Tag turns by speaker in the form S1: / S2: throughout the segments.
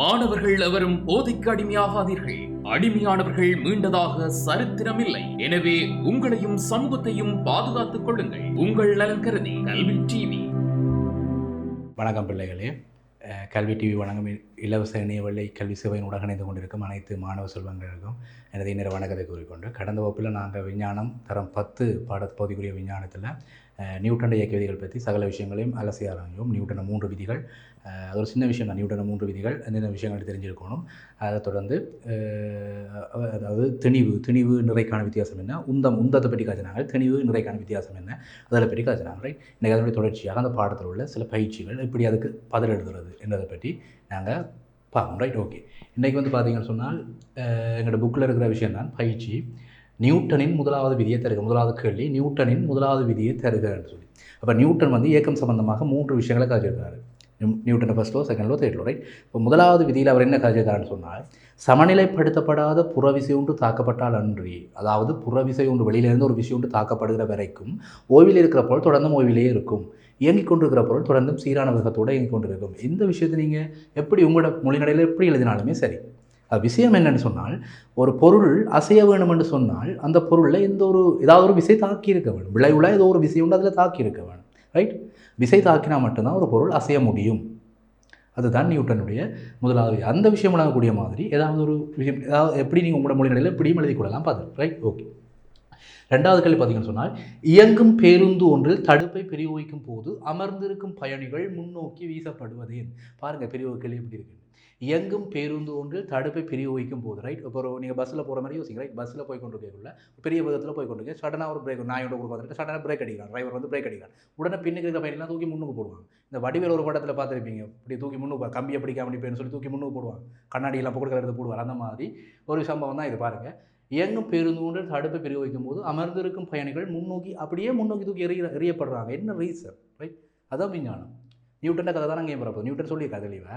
S1: மாணவர்கள் எவரும் போதைக்கு அடிமையாகாதீர்கள். அடிமையானவர்கள் மீண்டதாக சரித்திரமில்லை. எனவே உங்களையும் சமூகத்தையும் பாதுகாத்துக் கொள்ளுங்கள். உங்கள் நலன் கருதி கல்வி டிவி.
S2: வணக்கம் பிள்ளைகளே. கல்வி டிவி வழங்கும் இலவச இணையவழி கல்வி சேவையினுடன் இணைந்து கொண்டிருக்கும் அனைத்து மாணவ செல்வங்களுக்கும் எனது இன்னொரு வணக்கத்தை கூறிக்கொண்டு கடந்த வகுப்பில் நாங்கள் விஞ்ஞானம் தரம் பத்து பாடப்பகுதிக்குரிய விஞ்ஞானத்தில் நியூட்டன் இயக்க விதிகள் பற்றி சகல விஷயங்களையும் அலசி ஆராயும் நியூட்டன மூன்று விதிகள். அது ஒரு சின்ன விஷயம் தான். நியூட்டன மூன்று விதிகள். என்னென்ன விஷயங்கள் தெரிஞ்சிருக்கணும்? அதை தொடர்ந்து அதாவது திணிவு திணிவு நிறைக்கான வித்தியாசம் என்ன? உந்தம் உந்தத்தை பற்றி காய்ச்சினாங்க திணிவு நிறைக்கான வித்தியாசம் என்ன? அதில் பற்றி காய்ச்சினாங்க ரைட் இன்றைக்கி அதனுடைய தொடர்ச்சியாக அந்த பாடத்தில் உள்ள சில பயிற்சிகள் எப்படி அதுக்கு பதில் எழுதுறது என்பதை பற்றி நாங்கள் பார்ப்போம் ரைட் ஓகே இன்றைக்கி வந்து பார்த்தீங்கன்னு சொன்னால் எங்களோட புக்கில் இருக்கிற விஷயம் தான் பயிற்சி. நியூட்டனின் முதலாவது விதியை தருக முதலாவது கேள்வி நியூட்டனின் முதலாவது விதியை தருகன்னு சொல்லி. அப்போ நியூட்டன் வந்து இயக்கம் சம்பந்தமாக மூன்று விஷயங்களை காட்டியிருக்காரு. Newton first second law right இப்போ முதலாவது விதியில் அவர் என்ன காய்ச்சிருக்காருன்னு சொன்னால் சமநிலைப்படுத்தப்படாத புறவிசை ஒன்று தாக்கப்பட்டால் அன்றி அதாவது புறவிசை ஒன்று வெளியிலேருந்து ஒரு விஷயம் ஒன்று தாக்கப்படுகிற வரைக்கும் ஓய்வில் இருக்கிற பொருள் தொடர்ந்தும் ஓய்விலேயே இருக்கும். இயங்கிக் கொண்டிருக்கிற பொருள் தொடர்ந்தும் சீரான வேகத்தோடு இயங்கிக் கொண்டிருக்கும். இந்த விஷயத்தை நீங்கள் எப்படி உங்களோட மொழிநடையில் எப்படி எழுதினாலுமே சரி. விஷயம் என்னன்னு சொன்னால் ஒரு பொருள் அசைய வேணும் என்று சொன்னால் அந்த பொருளில் எந்த ஒரு ஏதாவது ஒரு விசை தாக்கி இருக்க வேணும் விளைவுல ஏதோ ஒரு விசை உண்டு அதில் தாக்கி இருக்க வேணும் ரைட் விசை தாக்கினா மட்டும்தான் ஒரு பொருள் அசைய முடியும். அதுதான் நியூட்டனுடைய முதலாவது அந்த விஷயம் விளங்கக்கூடிய மாதிரி ஏதாவது ஒரு விஷயம் ஏதாவது எப்படி நீங்கள் உங்களோட மொழிகளில் இப்படியும் எழுதி கொள்ளலாம் பார்த்து ரைட் ஓகே ரெண்டாவது கேள்வி பார்த்தீங்கன்னு சொன்னால் இயங்கும் பேருந்து ஒன்றில் தடுப்பை பிரயோகிக்கும் போது அமர்ந்திருக்கும் பயணிகள் முன்னோக்கி வீசப்படுவதேன். பாருங்கள் பெரிய ஒரு கேள்வி எப்படி இருக்கு எங்கும் பேருந்து ஒன்றில் தடுப்பை பிரிவு வைக்கும் போது ரைட் இப்போ நீங்கள் பஸ்ஸில் போகிற மாதிரி யோசிங்க ரைட் பஸ்ஸில் போய் கொண்டு இருக்கக்குள்ள பெரிய விதத்தில் போய் கொண்டு சடனாக ஒரு பிரேக் நாயோட கூட பார்த்துட்டு சடனாக பிரேக் அடிக்கிறான் டிரைவர் வந்து பிரேக் அடிக்கிறான். உடனே பின்னுக்கு இருக்கிற பையன்லாம் தூக்கி முன்னுக்கு போடுவாங்க. இந்த வடிவேல் ஒரு படத்தில் பார்த்துருப்பீங்க இப்படி தூக்கி முன்னுக்கு கம்பியை பிடிக்க அடிப்பேன்னு சொல்லி தூக்கி முன்னுக்கு போடுவாங்க. கண்ணாடியெல்லாம் கொடுக்குற எடுத்து போடுவார் அந்த மாதிரி ஒரு சம்பவம் தான் இது பாருங்கள் இயங்கும் பேருந்து ஒன்று தடுப்பை பிரயோகிக்கும் போது அமர்ந்திருக்கும் பயணிகள் முன்னோக்கி அப்படியே முன்னோக்கி தூக்கி எறிய எறியப்படுறாங்க. என்ன ரீசன் ரைட் அதான் விஞ்ஞானம். நியூட்டன கதை தான் நாங்கள் பிறப்போம் நியூட்டன் சொல்லியிருக்காரு தெளிவா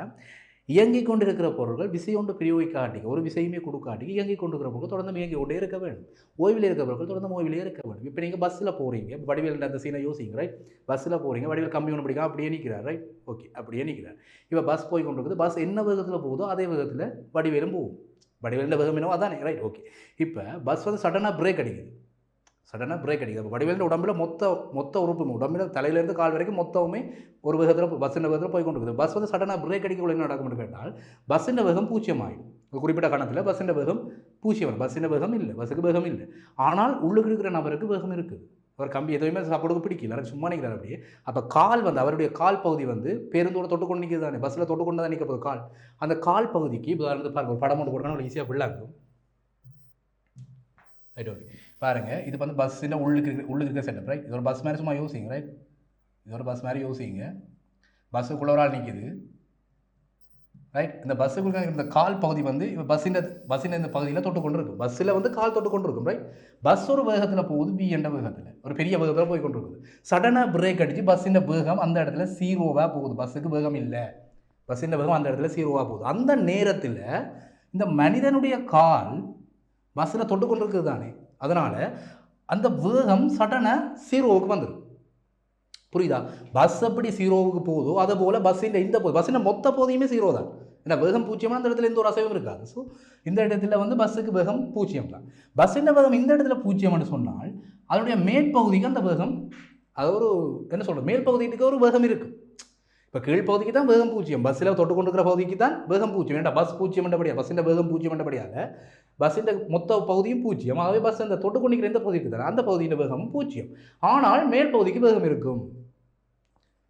S2: இயங்கிக் கொண்டிருக்கிற பொருட்கள் விசையொன்று பிரயோகிக்காட்டிக்க ஒரு விசையுமே கொடுக்காட்டிக்க இயங்கிக் கொண்டிருக்கிற பொருட்கள் தொடர்ந்து இயங்கி கொண்டே இருக்க வேண்டும். ஓய்வில் இருக்கிற பொருட்கள் தொடர்ந்து ஓய்விலே இருக்க வேண்டும். இப்போ நீங்கள் பஸ்ஸில் போகிறீங்க இப்போ வடிவேல் அந்த சீனை யோசிங்க ரைட் பஸ்ஸில் போகிறீங்க வடிவேல் கம்மி ஒன்று பிடிக்காம அப்படியே நிற்கிறார் ரைட் ஓகே அப்படியே நிற்கிறார் இப்போ பஸ் போய் கொண்டிருக்குது பஸ் என்ன வேகத்தில் போகுதோ அதே வேகத்தில் வடிவேலும் போகும். வடிவேலில் வேகம் என்னவோ அதானே ரைட் ஓகே இப்போ பஸ் வந்து சடனாக பிரேக் அடிக்குது. சடனாக பிரேக் அடிக்குது. அப்போ வடிவேலு உடம்புல மொத்த மொத்த உறுப்பு உடம்புல தலையிலேருந்து கால் வரைக்கும் மொத்தமே ஒரு வேகத்தில் பஸ்ஸின் வேகத்தில் போய் கொண்டு இருக்குது. பஸ் வந்து சடனாக பிரேக் அடிக்கக்குள்ள என்ன நடக்கும் கேட்டால் பஸ்ஸின் வேகம் பூச்சியமாயிடும் குறிப்பிட்ட காலத்தில் பஸ்ஸின் வேகம் பூச்சியமாக பஸ்ஸின் வேகம் இல்லை பஸ்ஸுக்கு வேகம் இல்லை. ஆனால் உள்ளுக்கு இருக்கிற நபருக்கு வேகம் இருக்குது அவர் கம்பி எதுவுமே சாப்பிடுக்கு பிடிக்கல. சும்மா நிற்கிறார் அப்படியே. அப்போ கால் வந்து அவருடைய கால் பகுதி வந்து பேருந்தோட தொட்டு கொண்டு நிற்கிறது தானே. பஸ்ஸில் தொட்டு கொண்டு தான் நிற்க போகுது கால். அந்த கால் பகுதிக்கு இப்போ உதாரணத்துக்கு பாருங்கள் ஒரு படம் ஒன்று கொடுக்கணும் ஈஸியாக பிள்ளாங்க ரைட் ஓகே பாருங்கள் இது வந்து பஸ்ஸில் உள்ளுக்கு உள்ளுக்கு இருக்கிற செட்டப் ரைட் இது ஒரு பஸ் மாதிரி சும்மா யோசிங்க ரைட் இது ஒரு பஸ் மாதிரி யோசிங்க. பஸ்ஸுக்குள்ள ஒரு ஆள் நிற்கிது ரைட் இந்த பஸ்ஸுக்குள்ள இந்த கால் பகுதி வந்து இப்போ பஸ்ஸின் பஸ்ஸின் இந்த பகுதியில் தொட்டு கொண்டு இருக்கும் பஸ்ஸில் வந்து கால் தொட்டு கொண்டு இருக்கும் ரைட் பஸ் ஒரு வேகத்தில் போகுது பி என்ற வேகத்தில். ஒரு பெரிய வேகத்தில் போய் கொண்டு இருக்குது சடனாக பிரேக் அடித்து பஸ்ஸின் வேகம் அந்த இடத்துல சீரோவாக போகுது. பஸ்ஸுக்கு வேகம் இல்லை. பஸ்ஸின் வேகம் அந்த இடத்துல சீரோவாக போகுது. அந்த நேரத்தில் இந்த மனிதனுடைய கால் பஸ்ஸில் தொட்டு கொண்டு இருக்குது தானே? அதனால் அந்த வேகம் சடனாக சீரோவுக்கு வந்துடும் புரியுதா? பஸ் எப்படி சீரோவுக்கு போகுதோ அதை போல் பஸ்ஸின் இந்த பஸ்ஸில் மொத்த போதையுமே சீரோ தான். ஏன்னா வேகம் பூஜ்ஜியமாக அந்த இடத்துல எந்த ஒரு அசைவும் இருக்காது. ஸோ இந்த இடத்துல வந்து பஸ்ஸுக்கு வேகம் பூஜ்ஜியம் தான். பஸ்ஸின் வேகம் இந்த இடத்துல பூஜ்ஜியம்னு சொன்னால் அதனுடைய மேற்பகுதிக்கு அந்த வேகம் அது ஒரு என்ன சொல்கிறது மேல் பகுதிக்கு ஒரு வேகம் இருக்குது இப்போ கீழ்ப்பகுதிக்கு தான் வேகம் பூஜ்ஜியம் பஸ்ஸில் தொட்டு கொண்டிருக்கிற பகுதிக்கு தான் வேகம் பூஜ்ஜியம் வேண்டாம் பஸ் பூஜ்ஜியம் என்றபடியா பஸ்ஸின் வேகம் பூஜ்ஜியம் என்றபடியாக பஸ்ஸின் மொத்த பகுதியும் பூஜ்ஜியம் ஆகவே பஸ் இந்த தொட்டு கொண்டிருக்கிற எந்த பகுதிக்கு தானே அந்த பகுதியின் வேகமும் பூஜ்ஜியம் ஆனால் மேல் பகுதிக்கு வேகம் இருக்கும்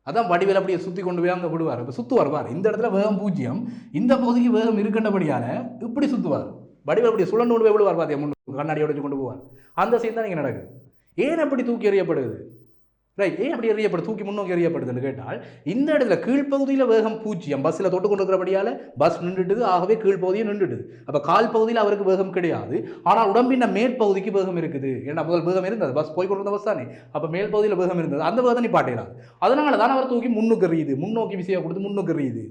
S2: அதான் வடிவில் அப்படியே சுற்றி கொண்டு போய் அங்கே விடுவார் இப்போ சுற்றுவார் பார் இந்த இடத்துல வேகம் பூஜ்ஜியம் இந்த பகுதிக்கு வேகம் இருக்கின்றபடியால் இப்படி சுற்றுவார் வடிவில் அப்படியே சுழண்டு கொண்டு போய் விடுவார் பார்த்தியா முன்னு கண்ணாடி கொண்டு போவார் அந்த சீன் தான் இங்கே நடக்குது ஏன் அப்படி தூக்கி எறியப்படுது ரைட் ஏன் அப்படி எறியப்படுது தூக்கி முன்னோக்கி எறியப்படுதுன்னு கேட்டால் இந்த இடத்துல கீழ்ப்பகுதியில் வேகம் பூஜ்ஜியம். பஸ்ஸில் தொட்டு கொண்டிருக்கிறபடியால் பஸ் நின்றுட்டுது ஆகவே கீழ்ப்பகுதியும் நின்றுட்டுது. அப்போ கால் பகுதியில் அவருக்கு வேகம் கிடையாது. ஆனால் உடம்பின் மேற்பகுதிக்கு வேகம் இருக்குது. ஏன்னா முதல் வேகம் இருந்தது. பஸ் போய் கொண்டிருந்த பஸ் தானே. அப்போ மேல் பகுதியில் வேகம் இருந்தது. அந்த வேகம் நிப்பாட்டிடலாம் அதனால தான் அவர் தூக்கி முன்னுக்கு எறியுது. முன்னோக்கி விஷயம் கொடுத்து முன்னுக்கு எறியுது.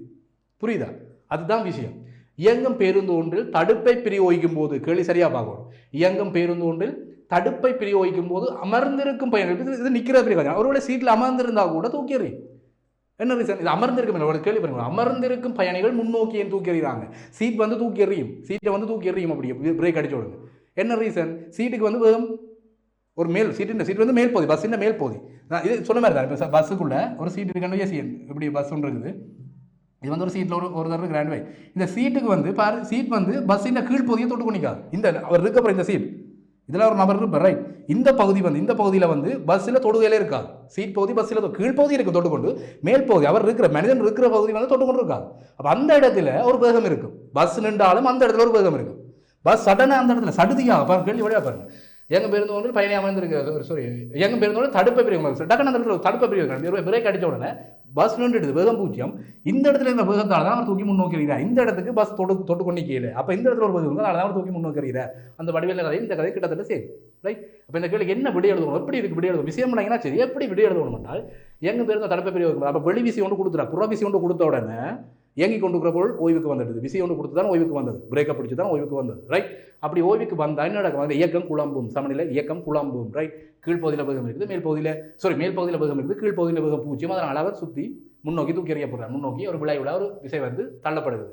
S2: புரியுதா? அதுதான் விஷயம். இயங்கும் பேருந்து ஒன்றில் தடுப்பை பிரயோகிக்கும் போது கேள்வி சரியாக பார்க்கணும். இயங்கும் பேருந்து ஒன்றில் தடுப்பை பிரயோகிக்கும் போது அமர்ந்திருக்கும் பையன்கள் இது- நிற்கிற பிரயோகம். ஒருவேளை சீட்டில் அமர்ந்திருந்தா கூட தூக்கிறேன் என்ன ரீசன் இது அமர்ந்திருக்கும் ஒரு கேள்வி பாருங்க அமர்ந்திருக்கும் பயணிகள் முன்னோக்கி ஏன் தூக்கி எறிகிறாங்க சீட் வந்து தூக்கி எறியும் சீட்டை வந்து தூக்கி எறியும் அப்படி பிரேக் அடிச்சு விடுங்க. என்ன ரீசன் சீட்டுக்கு வந்து வெறும் ஒரு மேல் சீட்டு சீட் வந்து மேல் போகுது பஸ்ஸின் மேல் போகுது நான் இது சொன்ன மாதிரி தான். இப்போ பஸ்ஸுக்குள்ள ஒரு சீட் இருக்குன்னு ஏசி இப்படி பஸ் ஒன்று இருக்குது? இது வந்து ஒரு சீட்டில் ஒரு ஒரு தடவை கிராண்ட் வை இந்த சீட்டுக்கு வந்து பாரு சீட் வந்து பஸ்ஸின் கீழ்ப்பகுதியை தொட்டு கொண்டிக்காது இந்த அவர் இருக்க இந்த சீட் இதில் ஒரு நபர் இருப்பார் ரைட் இந்த பகுதி வந்து இந்த பகுதியில் வந்து பஸ்ஸில் தொடுகையிலே இருக்காது சீட் பகுதி பஸ்ஸில் கீழ் பகுதி தொட்டுக்கொண்டு மேல் பகுதி அவர் இருக்கிற மனிதன் இருக்கிற பகுதி வந்து தொட்டுக்கொண்டு இருக்காது அப்போ அந்த இடத்துல ஒரு வேகம் இருக்கும் பஸ் நின்றாலும் அந்த இடத்துல ஒரு வேகம் இருக்கும் பஸ் சடனாக அந்த இடத்துல சடுதியாக பாருங்க கேள்வி வழியாக பாருங்கள் எங்க பேருந்து ஒன்று பயணி அமர்ந்திருக்கு சாரி எங்க பேருந்து ஒன்று தடுப்பை பிரிவு டக்குனு அந்த இடத்துல தடுப்ப தடுப்பை பிரிவு பிரேக் அடித்த உடனே பஸ் நின்றுடுது. வேகம் பூஜ்ஜியம். இந்த இடத்துல இருந்த வேகத்தால் தான் அவர் தூக்கி முன்னோக்கி எறிகிறார் இந்த இடத்துக்கு பஸ் தொட்டு தொட்டு கொண்டு கீழே. அப்போ இந்த இடத்துல ஒரு வேகம் அதனால தான் தூக்கி முன்னோக்கி எறிகிறார் அந்த வடிவேல கதை இந்த கதை கிட்டத்தட்ட சரி ரைட் அப்போ இந்த கேள்வி என்ன விடிய எழுதணும்? எப்படி இதுக்கு விடிய எழுதணும்? விஷயம் பண்ணீங்கன்னா சரி எப்படி விடிய எழுதணும் என்றால் எங்க பேருந்து தடுப்பை பிரிவு அப்போ வெளி விசி ஒன்று கொடுத்துறா புற விசி ஒன்று கொடுத்த உடனே இயங்கி கொண்டு இருக்கிற பொருள் ஓய்வுக்கு வந்துடுது விசை ஒன்று கொடுத்து தான் ஓய்வுக்கு வந்தது. பிரேக்கப் பிடிச்சி தான் ஓய்வுக்கு வந்தது. ரைட் அப்படி ஓய்வுக்கு வந்தால் என்ன நடக்கும்? அந்த இயக்கம் குழம்பும். சமநிலை இயக்கம் குழம்பும். ரைட் கீழ்ப்பகுதியில் பகம் இருக்குது மேல் பகுதியில் சாரி மேல் பகுதியில் வேகம் இருக்குது கீழ்ப்பகுதியில் பகம் பூஜ்ஜியம். அதனால் அவர் சுற்றி முன்னோக்கி தூக்கி எறியப்படுறார். முன்னோக்கி ஒரு விளைவுல ஒரு விசை வந்து தள்ளப்படுது.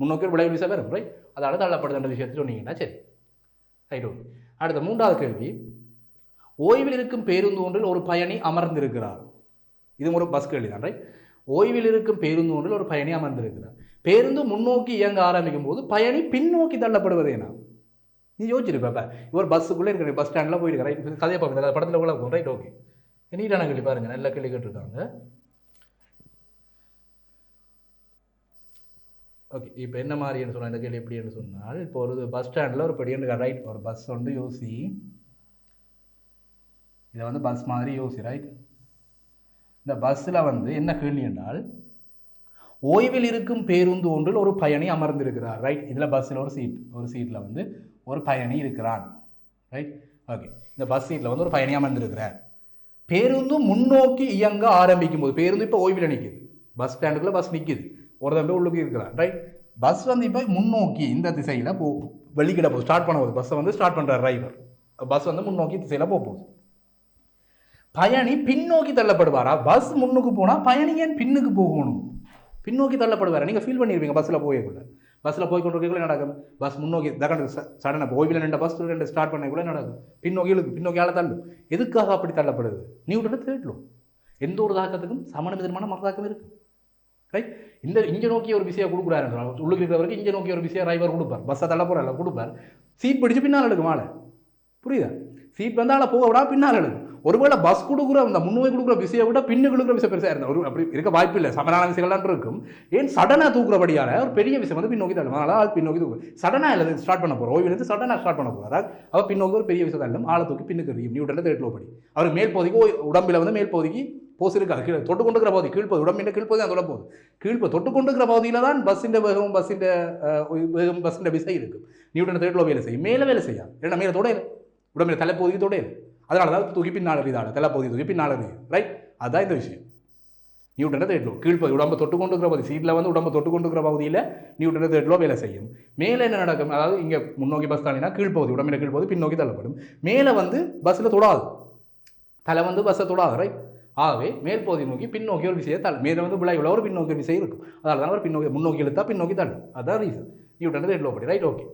S2: முன்னோக்கி ஒரு விளைவு விசை வரும். ரைட் அதால் தள்ளப்படுதுன்ற விஷயத்தை சொன்னீங்கன்னா சரி. ரைட் ஓகே அடுத்த மூன்றாவது கேள்வி. ஓய்வில் இருக்கும் பேருந்து ஒன்றில் ஒரு பயணி அமர்ந்திருக்கிறார். இது ஒரு பஸ் கேள்வி தான் ரைட் ஓய்வில் இருக்கும் பேருந்து ஒன்றில் ஒரு பயணி அமர்ந்திருக்கிறார். பேருந்து முன்னோக்கி இயங்க ஆரம்பிக்கும் போது பயணி பின்னோக்கி தள்ளப்படுவது என்ன நீ யோசிச்சிருப்ப இவர் பஸ்ஸுக்குள்ளே இருக்கிற பஸ் ஸ்டாண்டில் போயிருக்க ரைட் கதையை பார்க்குறது படத்தில் கூட போகும். ரைட் ஓகே நீட்டான கேள்வி பாருங்க. நல்லா கேள்வி கேட்டிருக்காங்க. ஓகே இப்போ என்ன மாதிரின்னு சொன்னால் இந்த கேள்வி எப்படின்னு சொன்னால் இப்போ ஒரு பஸ் ஸ்டாண்டில் ஒரு பெரிய ரைட் ஒரு பஸ் வந்து யோசி. இதை வந்து பஸ் மாதிரி யோசி ரைட் இந்த பஸ்ஸில் வந்து என்ன கேள்வி என்றால் ஓய்வில் இருக்கும் பேருந்து ஒன்றில் ஒரு பயணி அமர்ந்திருக்கிறார் ரைட் இதில் பஸ்ஸில் ஒரு சீட் ஒரு சீட்டில் வந்து ஒரு பயணி இருக்கிறான் ரைட் ஓகே இந்த பஸ் சீட்டில் வந்து ஒரு பயணி அமர்ந்திருக்கிறார். பேருந்து முன்னோக்கி இயங்க ஆரம்பிக்கும் போது பேருந்து இப்போ ஓய்வில் நிற்குது பஸ் ஸ்டாண்டுக்குள்ளே பஸ் நிற்குது ஒரு தம்பி உள்ளுக்கு இருக்கிறான் ரைட் பஸ் வந்து இப்போ முன்னோக்கி இந்த திசையில் போ வெளிக்கிட போகுது ஸ்டார்ட் பண்ண போகுது. பஸ்ஸை வந்து ஸ்டார்ட் பண்ணுறார் டிரைவர் பஸ் வந்து முன்னோக்கி திசையில் போக போகுது. பயணி பின்னோக்கி தள்ளப்படுவாரா? பஸ் முன்னுக்கு போனால் பயணி ஏன் பின்னுக்கு போகணும்? பின்னோக்கி தள்ளப்படுவாரா? நீங்கள் ஃபீல் பண்ணியிருப்பீங்க பஸ்ஸில் போயக்குள்ள. பஸ்ஸில் போய் கொண்டு இருக்கக்குள்ள நடக்கும்? பஸ் முன்னோக்கி தகண்டு சடனாக ஓய்வில் நின்ற பஸ் ரெண்டு ஸ்டார்ட் பண்ணக்குள்ள நடக்கும்? பின்னோக்கி இழுக்கு பின்னோக்கி ஆள தள்ளும். எதுக்காக அப்படி தள்ளப்படுது? நியூட்டனை தேடலும் எந்த ஒரு தாக்கத்துக்கும் சமண விதமான மரதாக்கம் இருக்குது ரைட் இந்த இங்கே நோக்கி ஒரு விஷயம் கொடுக்குறாரு உள்ளுக்கு இருக்கிறவருக்கு இங்கே நோக்கி ஒரு விஷயம் டிரைவர் கொடுப்பார். பஸ்ஸை தள்ள போகிறார் கொடுப்பார். சீட் பிடிச்சு பின்னால் எடுக்கும் ஆளை. புரியுதா? சீட் வந்தால் ஆளை போக விடா பின்னால் எடுக்கும். ஒருவேளை பஸ் கொடுக்குற அந்த முன்னுவை கொடுக்குற விஷயம் விட பின்னு கொடுக்குற விஷயம் பெருசாக இருந்தால் ஒரு அப்படி இருக்க வாய்ப்பு இல்லை. சமரான விஷயங்கள்லாம் இருக்கும். ஏன் சடனாக தூக்குறபடியால் ஒரு பெரிய விஷயம் வந்து பின்னோக்கி தள்ளும். அதனால் ஆள் பின்னோக்கி தூக்கு. சடனாக இல்லை ஸ்டார்ட் பண்ண போகிறோம் ஓய்வு சடனாக ஸ்டார்ட் பண்ண போகிறார் அவர் பின்னோக்கி ஒரு பெரிய விஷயம் தள்ளும். ஆளை தூக்கி பின்னுக்கு எறியும். நியூட்டனில் தேர்ட் படி. அவர் மேல் பகுதிக்கு உடம்பில் வந்து மேல் பகுதிக்கு போஸ் இருக்காது. கீழே தொட்டு கொண்டுக்கிற பகுதி. கீழ்ப்பகுதி உடம்பின் கீழ்ப்பகுதி அதோட போகுது கீழ்ப்ப தொட்டு கொண்டுக்கிற பகுதியில் தான் பஸ்ஸின் வேகம் பஸ்ஸின் வேகம் பஸ்ஸின் விசை இருக்கும் நியூட்டன் தேட்டில் வேலை செய்யும். மேலே வேலை செய்யாது. ஏன்னா மேலே தொடையில. உடம்பில் தலைப்பகுதிக்கு தொடையில. அதனால தான் தூக்கி பின்னால் எறிதாள் தலைப்பகுதி தூக்கி பின்னால் ரைட் அதுதான் இந்த விஷயம். நியூட்டனை தேர்ட்லோ கீழ்ப்பகுதி உடம்பை தொட்டு கொண்டு இருக்கிற பகுதி சீட்டில் வந்து உடம்பை தொட்டு கொண்டு இருக்கிற பகுதியில் நியூட்டனை தேர்ட்லோ வேலை செய்யும். மேலே என்ன நடக்கும்? அதாவது இங்கே முன்னோக்கி பஸ் தாண்டினா கீழ்ப்பகுதி உடம்பில் கீழ்ப்பகுதி பின்னோக்கி தள்ளப்படும். மேலே வந்து பஸ்ஸில் தொடாது. தலை வந்து பஸ்ஸை தொடாது ரைட் ஆகவே மேற்பகுதி நோக்கி பின்னோக்கி ஒரு விஷயம் தள்ளும் மேலே வந்து விளைவுல ஒரு பின்னோக்கி ஒரு விஷயம் இருக்கும். அதனால தான் அவர் பின்னோக்கி முன்னோக்கி இழுத்தா பின்னோக்கி தள்ளும். அதான் ரீசன் நியூட்டனை தேர்ட்லோ படி ரைட் ஓகே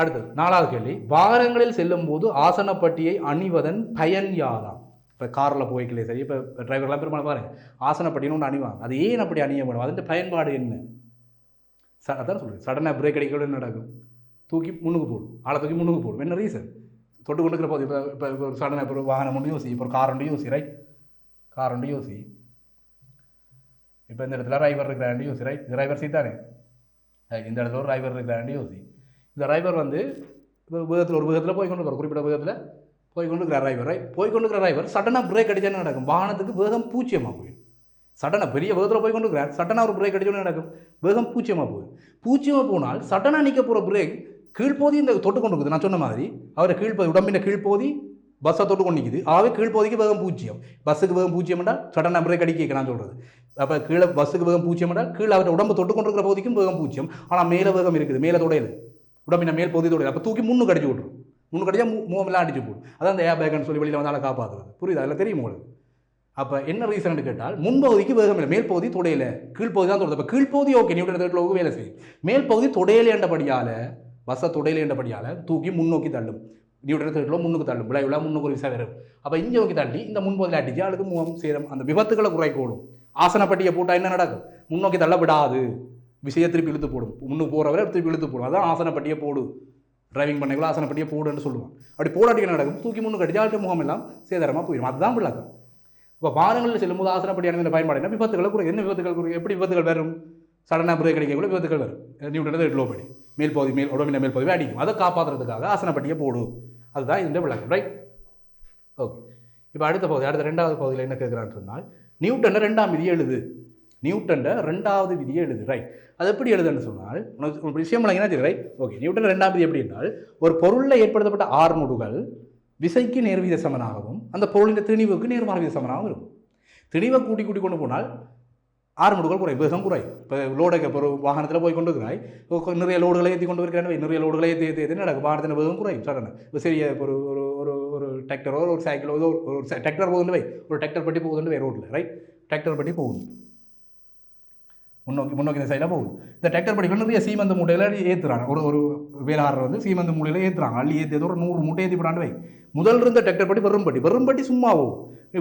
S2: அடுத்தது நாலாவது கேள்வி. வாகனங்களில் செல்லும் போது ஆசனப்பட்டியை அணிவதன் பயன் யாராம் இப்போ காரில் போய்க்கலே சரி இப்போ டிரைவர்லாம் பெரும்பாலும் பாருங்க ஆசனப்பட்டின்னு ஒன்று அணிவாங்க. அது ஏன் அப்படி அணிய வேணும்? அதன் பயன்பாடு என்ன? ச அதான் சொல்லுங்கள் சடனாக பிரேக் அடிக்கூட நடக்கும். தூக்கி முன்னுக்கு போடும் ஆளை தூக்கி முன்னுக்கு போடும் என்ன ரீசன் தொட்டு கொண்டு இருக்கிற போது இப்போ இப்போ இப்போ ஒரு சடனாக இப்போ ஒரு வாகனம் ஒன்று யோசி. இப்போ ஒரு கார் ஒன்று யோசி ரைட் கார் ஒன்று யோசி. இப்போ இந்த இடத்துல டிரைவர் இருக்கிறாண்டு யோசி ரைட் டிரைவர் சீட் தானே? இந்த இடத்துல ஒரு டிரைவர் இருக்கிறாண்டு யோசி. இந்த டிரைவர் வந்து இப்போ வேகத்தில் ஒரு வேகத்தில் போய் கொண்டு இருக்கிற குறிப்பிட்ட வேகத்தில் போய் கொண்டு இருக்கிற டிரைவர் போய் கொண்டு இருக்கிற டிரைவர் சடனாக பிரேக் அடிச்சானே நடக்கும்? வாகனத்துக்கு வேகம் பூச்சியமாக போயிடும். சடனாக பெரிய வேகத்தில் போய் கொண்டு இருக்கிறார் சடனாக ஒரு பிரேக் அடிச்சோன்னு நடக்கும்? வேகம் பூச்சியமாக போகுது பூச்சியமாக போனால் சடனாக நிற்க போகிற பிரேக் கீழ்ப்போதி இந்த தொட்டு கொண்டு இருக்குது நான் சொன்ன மாதிரி அவரை கீழ்ப்போதி உடம்பின கீழ்ப்போதி பஸ்ஸை தொட்டு கொண்டு நிற்குது ஆகவே கீழ்ப்போதிக்கு வேகம் பூஜ்ஜியம். பஸ்ஸுக்கு வேகம் பூஜ்ஜியம் என்றால் சடனாக பிரேக் அடிக்க நான் சொல்கிறது அப்போ கீழே பஸ்ஸுக்கு வேகம் பூஜ்ஜியம் என்றால் கீழே அவரை உடம்பு தொட்டு கொண்டு இருக்கிற பகுதிக்கும் வேகம் பூஜ்ஜியம். ஆனால் மேலே வேகம் இருக்குது. மேலே தொடையது உடம்பின மேல் பகுதி தொடையது அப்போ தூக்கி முன்னு கடிச்சு விட்ரும் முன்னு கடிச்சா மூவெல்லாம் அடிச்சு போடும். அதான் அந்த ஏர் பேக்னு சொல்லி வெளியில் வந்தாலும் காப்பாற்றுறது புரியுது? அதில் தெரியும் உங்களுக்கு. அப்போ என்ன ரீசன் கேட்டால் முன்பகுதிக்கு வேகம் இல்லை. மேல் பகுதி தொடையில கீழ்ப்பகுதி தான் தொடுது அப்போ கீழ்ப்பகுதி ஓகே நியூட்டன் தேர்ட்டில் வேலை செய்யும் மேல் பகுதி தொடையில என்றபடியால் வச தொடையில என்றபடியால் தூக்கி முன்னோக்கி தள்ளும். நியூட்டன் தேர்ட்டில் முன்னுக்கு தள்ளும். விளைவுல முன்னுக்கு ஒரு விசா வரும். அப்போ இங்கே நோக்கி தள்ளி இந்த முன்பகுதியில் அடிச்சு அதுக்கு முகம் சேரும் அந்த விபத்துக்களை குறைக்கோடும் ஆசனப்பட்டியை போட்டால் என்ன நடக்கும்? முன்னோக்கி தள்ள விடாது விஷயம் திருப்பி இழுத்து போடும். முன்னு போகிறவரை திருப்பி இழுத்து போடும். அதான் ஆசனப்பட்டியை போடு. டிரைவிங் பண்ணிக்கலாம் ஆசனப்பட்டியே போடுன்னு சொல்லுவான். அப்படி போடாட்டி என்ன நடக்கும்? தூக்கி முன்னு அடிச்சு ஆட்டு முகம் எல்லாம் சேதாரமாக போயிடும். அதுதான் விளக்கம். இப்போ வாகனங்களில் செல்லும்போது ஆசனப்படியான பயன்பாடு என்ன? விபத்துகளை கூட என்ன விபத்துகள் குறை எப்படி விபத்துகள் வரும்? சடனாக பிரேக் கூட விபத்துகள் வரும். நியூட்டன் எட்டு படி மேல் பகுதி மேல் உடம்பின மேல் பகுதி அடிக்கும். அதை காப்பாற்றுறதுக்காக ஆசனப்பட்டியை போடு. அதுதான் இந்த விளக்கம். ரைட் ஓகே இப்போ அடுத்த பகுதி அடுத்த ரெண்டாவது பகுதியில் என்ன கேட்குறான்னு சொன்னால் நியூட்டனை ரெண்டாம் விதி எழுது. நியூட்டன்ட ரெண்டாவது விதியை எழுது. ரைட் அது எப்படி எழுதுன்னு சொன்னால் உனக்கு ஒரு விஷயம் என்ன தெரியும் ரைட் ஓகே நியூட்டன் ரெண்டாம் விதி எப்படி என்றால் ஒரு பொருளில் ஏற்படுத்தப்பட்ட ஆர்முடுகள் விசைக்கு நேர்வீத சமனாகவும் அந்த பொருளின் திணிவுக்கு நேர்மாறு வீத சமனாகவும் இருக்கும். திணிவை கூட்டி கூட்டி கொண்டு போனால் ஆர்முடுகள் குறை வேகம் குறை இப்போ லோடை இப்போ ஒரு வாகனத்தில் போய் கொண்டு இருக்கிறாய் நிறைய லோடுகளை ஏற்றி கொண்டு இருக்கிறேன் நிறைய லோடுகளை ஏற்றி ஏற்றி ஏற்றி நடக்கும். வாகனத்தின் வேகம் குறையும் சடன இப்போ சரி ஒரு ஒரு ஒரு ஒரு டிராக்டரோ ஒரு சைக்கிளோ ஏதோ ஒரு ஒரு டிராக்டர் போகுதுன்னு வை. ஒரு டிராக்டர் பட்டி போகுதுன்னு வை ரோட்டில் ரைட் டிராக்டர் பட்டி போகுது. முன்னோக்கி முன்னோக்கி இந்த சைடில் போகுது. இந்த டிராக்டர் படிக்கணும் நிறைய சீமந்த மூட்டையில் ஏற்றுறாங்க ஒரு ஒரு வேளாளர் வந்து சீமந்த மூட்டையில் ஏற்றுறாங்க அள்ளி ஏற்றி ஒரு நூறு மூட்டை ஏற்றி போடாண்டு வை. முதல் இருந்த டிராக்டர் படி வெறும் பட்டி வெறும் பட்டி சும்மா போகும்.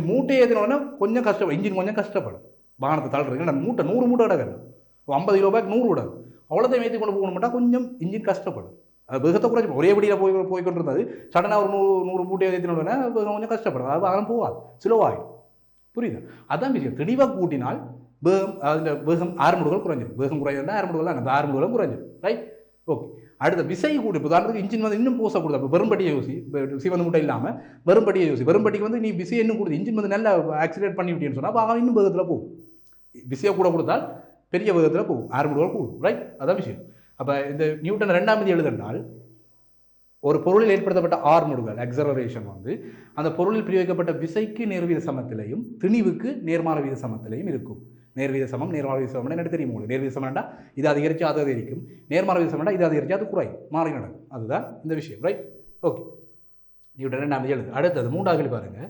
S2: மூட்டை ஏற்றினோடனே கொஞ்சம் கஷ்டப்படும் இன்ஜின் கொஞ்சம் கஷ்டப்படும். வாகனத்தை தள்ளுறதுக்கு நான் மூட்டை நூறு மூட்டை கிடக்கு ஐம்பது கிலோ பேக் நூறு விடாது அவ்வளோத்தையும் ஏற்றி கொண்டு போகணும் மட்டும் கொஞ்சம் இன்ஜின் கஷ்டப்படும். அது வேகத்தை குறைச்சி ஒரே படியில் போய் போய் கொண்டு இருந்தது சடனாக ஒரு நூறு நூறு மூட்டையை ஏற்றினோடனே கொஞ்சம் கஷ்டப்படும். அது வாகனம் போகாது. ஸ்லோவாகிடும் புரியுது? அதான் விஷயம். தெளிவாக கூட்டினால் வேகம் அதில் வேகம் ஆறுமுடுகள் குறைஞ்சிடும் வேகம் குறைஞ்சிருந்தா ஆறுமுடுகள் தான் அந்த ஆறுமுடுகளும் குறைஞ்சிடும் ரைட் ஓகே அடுத்த விசை கூட இப்போ உதாரணத்துக்கு இன்ஜின் வந்து இன்னும் பூசை கொடுத்தா இப்போ வெறும்படியை யோசி சிவந்த மூட்டை இல்லாமல் வெறும்படியை யோசி வெறும்படிக்கு வந்து நீ விசை இன்னும் கொடுத்து இன்ஜின் வந்து நல்லா ஆக்சிலேட் பண்ணி விட்டேன்னு சொன்னால் அவன் இன்னும் வேகத்தில் போகும் விசையை கூட கொடுத்தால் பெரிய வேகத்தில் போகும் ஆறுமுடுகள் கூடும் ரைட் அதான் விஷயம் அப்போ இந்த நியூட்டன் ரெண்டாம் விதி எழுதுனால் ஒரு பொருளில் ஏற்படுத்தப்பட்ட ஆர்முடுகள் அக்சலரேஷன் வந்து அந்த பொருளில் பிரயோகிக்கப்பட்ட விசைக்கு நேர்வீத சமத்திலையும் திணிவுக்கு நேர்மாற வீத சமத்திலையும் இருக்கும் நேர்வீத சமம் நேர்மாற சமம் என்ன தெரியும் உங்களுக்கு நேர்வீத சமம்டா இது அதிகரித்து அது அதிகரிக்கும். நேர்மாற வீத சமம்டா இது அதிகரித்து அது குறை மாறி நடக்கும். அதுதான் இந்த விஷயம். ரைட் ஓகே நியூட்டன் ரெண்டாம் எழுது. அடுத்தது மூன்றாவது கேள்வி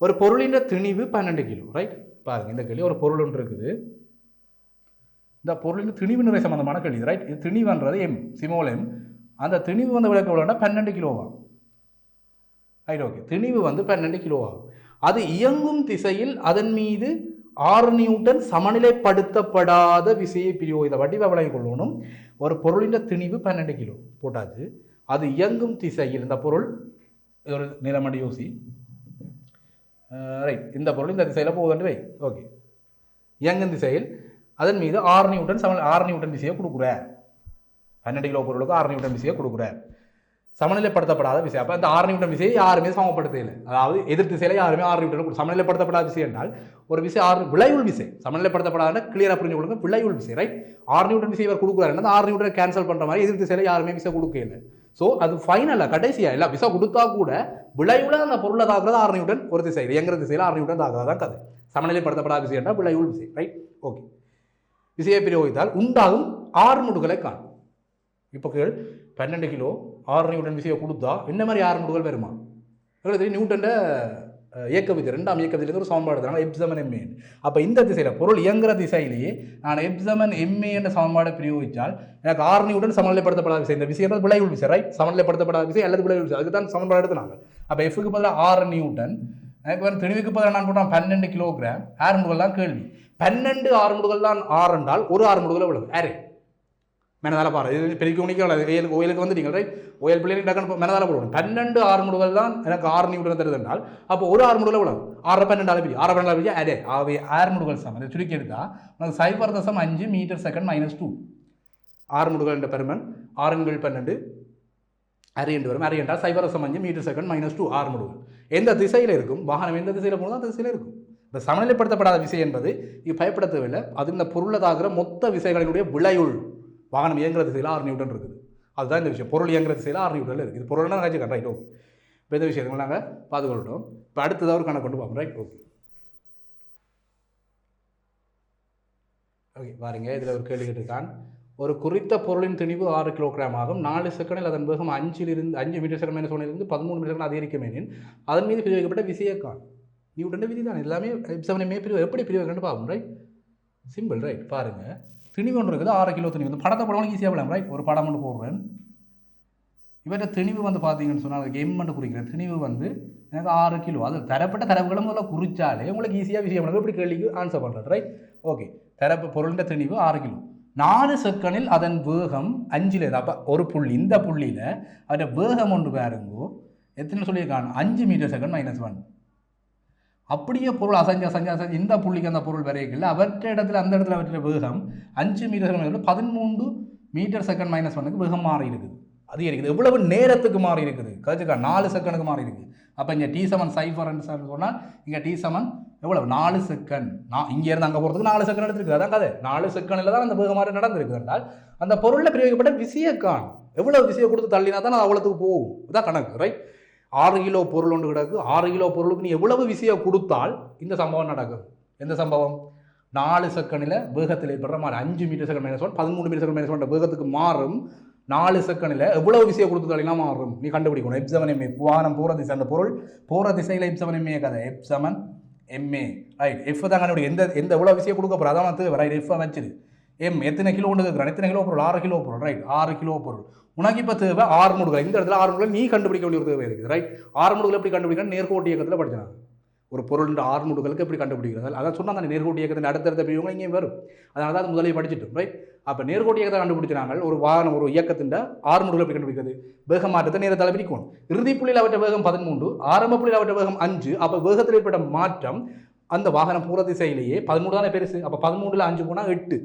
S2: ஒரு பொருளின் திணிவு பன்னெண்டு கிலோ. ரைட் பாருங்கள் இந்த கேள்வி. ஒரு பொருள் ஒன்று இருக்குது. இந்த பொருளின் திணிவு நிறை சம்மந்தமான கேள்வி. ரைட் இது திணிவுன்றது எம் சிமோல் எம் அந்த திணிவு வந்து விளக்க எவ்வளோன்னா பன்னெண்டு கிலோவாகும் ரைட் ஓகே திணிவு வந்து பன்னெண்டு கிலோவாகும் அது இயங்கும் திசையில் அதன் மீது ஆறு நியூட்டன் சமநிலைப்படுத்தப்படாத விசையை பிரிவு. இதை வடிவ விளங்கிக் கொள்ளணும். ஒரு பொருளின் திணிவு பன்னெண்டு கிலோ. போட்டாச்சு. அது இயங்கும் திசையில் இந்த பொருள் ஒரு நிலமடி யோசி ரைட் இந்த பொருள் இந்த திசையில் போகுதுன்னு வை. ஓகே. இயங்கும் திசையில் அதன் மீது ஆறு நியூட்டன் சம ஆறு நியூட்டன் விசையை கொடுக்குற பன்னெண்டு கிலோ பொருளுக்கு ஆறு நியூட்டன் விசையை கொடுக்குற சமநிலைப்படுத்தப்படாத விஷயம். அப்போ அந்த ஆறு நிமிடம் விசையை யாருமே சமப்படுத்தல அதாவது எதிர் திசையில யாருமே ஆறு நியூட்டன் சமநிலைப்படுத்தப்படாத விசை என்றால் ஒரு விசை ஆறு விளைவுள் விசை. சமநிலைப்படுத்தப்படாத கிளியராக புரிஞ்சு கொடுங்க விளைவுள் விசை ரைட் ஆறு நியூட்டன் விசை இவர் கொடுக்குறாரு. அந்த ஆறு நிமிடம் கேன்சல் பண்ணுற மாதிரி எதிர் திசையில யாருமே விசை கொடுக்கல ஸோ அது ஃபைனலாக கடைசியாக இல்லை விசா கொடுத்தா கூட விளைவுல அந்த பொருளை தாக்குறது ஆறு நியூட்டன் ஒரு திசை இயங்குற திசையில் ஆறு நியூட்டன் தாக்குறதான் கதை. சமநிலைப்படுத்தப்படாத விசை என்றால் விளைவுள் விசை ரைட் ஓகே விசையை பிரயோகித்தால் உண்டாகும் ஆறுமுடுகளை காணும் இப்போ கேள் பன்னெண்டு கிலோ ஆறு நியூட்டன் விசையை கொடுத்தா என்ன மாதிரி ஆறு முடிவுகள் வருமா? எங்களுக்கு தெரியும் நியூட்டன்ட இயக்க விதி ரெண்டாம் இயக்க விதியிலிருந்து ஒரு சமன்பாடு தராங்க எப்சமன் எம்ஏ அப்போ இந்த திசையில் பொருள் இயங்குற திசையிலேயே நான் எப்சமன் எம்ஏ என்ற சமன்பாடை பிரயோகித்தால் எனக்கு ஆறு நியூட்டன் சமநிலைப்படுத்தப்படாத விசை. இந்த விஷயம் விளைவுள் விசை ரைட் சமநிலைப்படுத்தப்படாத விசை அல்லது விளைவுள் விசை. அதுக்கு தான் சமன்பாடு எடுத்துனாங்க. அப்போ எஃப்க்கு பதிலாக ஆறு நியூட்டன் எனக்கு வந்து தெளிவுக்கு பதிலாக நான் போட்டான் பன்னெண்டு கிலோகிராம். ஆறுமுடுகள் தான் கேள்வி. பன்னெண்டு ஆறு முடிவுகள் தான் ஆறு என்றால் ஒரு ஆறு ஆறுமுடுகள் எவ்வளவு? ஆறு மெனதால பாரு. இது பெரிய கவனிக்கல ஓயலுக்கு ஓயலுக்கு வந்துட்டீங்க ரைட் ஓயல் பிள்ளைங்க டக்குனு மெனதால போடணும் பன்னெண்டு ஆறு முடிவுகள் தான் எனக்கு ஆறு நிமிடம் தருது என்றால் அப்போ ஒரு ஆறு முடிவில் எவ்வளவு? ஆறு பன்னெண்டு அளவு ஆறு பன்னெண்டு அளவு அதே. ஆவே ஆறு முடிவுகள் சம் அதை சுருக்கி எடுத்தால் உனக்கு சைபர் தசம் அஞ்சு மீட்டர் செகண்ட் மைனஸ் டூ ஆறு முடிவுகள் என்ற பெருமன் ஆறுங்கள் பன்னெண்டு அரை என்று வரும். அரை என்றால் சைபர் தசம் அஞ்சு மீட்டர் செகண்ட் மைனஸ் டூ ஆறு முடிவுகள். எந்த திசையில் இருக்கும்? வாகனம் எந்த திசையில் போனதோ அந்த திசையில் இருக்கும். இந்த சமநிலைப்படுத்தப்படாத விசை என்பது இது பயப்பட தேவையில்லை அது இந்த பொருளதாகிற மொத்த விசைகளினுடைய விளையுள் வாகனம் இயங்குற திசையில் ஆறு நியூட்டன் இருக்குது. அதுதான் இந்த விஷயம். பொருள் இயங்குற திசையில் ஆறு நியூட்டன் இருக்குது. இது பொருள்னா நினைச்சுக்கேன் ரைட் ஓகே இப்போ இந்த விஷயங்கள் நாங்கள் பார்த்துக்கொள்ளட்டும். இப்போ அடுத்ததாக ஒரு கணக்கு கொண்டு பார்ப்போம் ரைட் ஓகே ஓகே பாருங்க. இதில் ஒரு கேள்வி கேட்டிருக்கான். ஒரு குறித்த பொருளின் திணிவு ஆறு கிலோகிராம் ஆகும். நாலு செகண்டில் அதன் வேகம் அஞ்சிலிருந்து அஞ்சு மீட்டர் செகண்ட் மைனஸ் ஒன்றிலிருந்து பதிமூணு மீட்டர் செகண்ட் அதிகரிக்கும் எனின் அதன் மீது பிரிவிக்கப்பட்ட விசையக்கான் காண் விதி தான் எல்லாமே செவன் பிரிவு. எப்படி பிரிவு பார்ப்போம். ரைட் சிம்பிள் ரைட் பாருங்கள் திணிவு ஒன்று இருக்குது. ஆறு கிலோ திணிவு. இந்த படத்தை படம் ஈஸியாக விடலாம் ரைட் ஒரு படம் ஒன்று போடுறேன். இவற்றை திணிவு வந்து பார்த்தீங்கன்னு சொன்னால் அதுக்கு எம் குறிக்கிறேன். திணிவு வந்து எனக்கு ஆறு கிலோ. அது தரப்பட்ட தரவுகளை முதல்ல குறிச்சாலே உங்களுக்கு ஈஸியாக விஷயம் பண்ணுறது இப்படி கேள்விக்கு ஆன்சர் பண்ணுறது ரைட் ஓகே தரப்பு பொருளின் திணிவு ஆறு கிலோ. நாலு செகண்டில் அதன் வேகம் அஞ்சில். அப்போ ஒரு புள்ளி. இந்த புள்ளியில் அதோட வேகம் ஒன்று பாருங்கோ. எத்தனை சொல்லியிருக்காங்க? அஞ்சு மீட்டர் செகண்ட் மைனஸ் ஒன் அப்படியே பொருள் அசைஞ்சு அசைஞ்சு அசைஞ்சு இந்த புள்ளிக்கு அந்த பொருள் வரைக்கல அவற்ற இடத்துல அந்த இடத்துல அவற்ற வேகம் அஞ்சு மீட்டர் செகண்ட் பதிமூன்று மீட்டர் செகண்ட் மைனஸ் ஒனுக்கு வேகம் மாறி இருக்குது. அது எவ்வளவு நேரத்துக்கு மாறி இருக்குது? கழிச்சுக்கா நாலு செகண்டுக்கு மாறி இருக்குது. அப்போ இங்கே டி செவன் சைஃபர்னு சொன்னால் இங்கே டி செவன் எவ்வளவு? நாலு செகண்ட் நான் இங்கேருந்து அங்கே போகிறதுக்கு நாலு செகண்ட் எடுத்துருக்கு அதான் கதை. நாலு செகண்டில் தான் அந்த வேகம் மாறி நடந்திருக்கு என்றால் அந்த பொருளில் பிரயோகிக்கப்பட்ட விசையை காணும் எவ்வளோ விசையை கொடுத்து தள்ளினா தான் அது அவ்வளோத்துக்கு போகும். இதான் கணக்கு ரைட் ஆறு கிலோ பொருள் ஒன்று கிடக்கு. ஆறு கிலோ பொருளுக்கு நீ எவ்வளவு விஷயம் கொடுத்தால் இந்த சம்பவம் நடக்கும். எந்த சம்பவம்? நாலு செகண்டில் வேகத்தில் ஏற்படுற மாதிரி அஞ்சு மீட்டர் செகண்ட் மைனஸ் ஒன் பதிமூணு மீட்டர் செகண்ட் மைனஸ் ஒன் வேகத்துக்கு மாறும். நாலு செகண்டில் எவ்வளவு விஷயம் கொடுத்து மாறும். நீ கண்டுபிடிக்கணும். எப் செவன் எம்ஏ வாகனம் போகிற திசை. அந்த பொருள் போகிற திசையில் எப் செவன் எம்ஏ கதை. எப் செவன் எம்ஏ ரைட் எஃப் தான் கண்டுபிடிக்கும் எந்த எந்த எவ்வளோ விஷயம் கொடுக்க போகிற அதான் வந்து ரைட் எஃப் வச்சுது ஏம் எத்தனை கிலோ ஒன்று எத்தனை கிலோ பொருள்? ஆறு கிலோ பொருள் ரைட் ஆறு கிலோ பொருள். உனக்கு இப்போ தேவை ஆறு முடுகள் இந்த இடத்துல ஆறு முடுகள் நீ கண்டுபிடிக்க வேண்டிய ஒரு தேவை இருக்குது ரைட் ஆறு முடுகள் எப்படி கண்டுபிடிக்கணும்? நேர்கோட்டு இயக்கத்தில் படிச்சாங்க ஒரு பொருள் ஆறு முடுகளுக்கு எப்படி கண்டுபிடிக்கிறது? அதான் சொன்னாங்க அந்த நேர்கோட்டு இயக்கத்தின் அடுத்தடுத்த பிரிவுங்க இங்கேயும் வரும். அதனால தான் முதலில் முதலே ரைட் அப்போ நேர்கோட்டு இயக்கத்தை கண்டுபிடிச்சினாங்க ஒரு வாகனம் ஒரு இயக்கத்தின் ஆறு முடுகள் எப்படி கண்டுபிடிக்கிறது? வேக மாற்றத்தை நேரத்தில் பிரிக்கணும் இறுதி புள்ளியில் அவற்ற வேகம் பதிமூன்று ஆரம்ப புள்ளியில் அவற்ற வேகம் அஞ்சு அப்போ வேகத்தில் ஏற்பட்ட மாற்றம் அந்த வாகனம் பூர திசையிலேயே பதிமூணு தானே பெருசு அப்போ பதிமூணில் அஞ்சு போனால் எட்டு.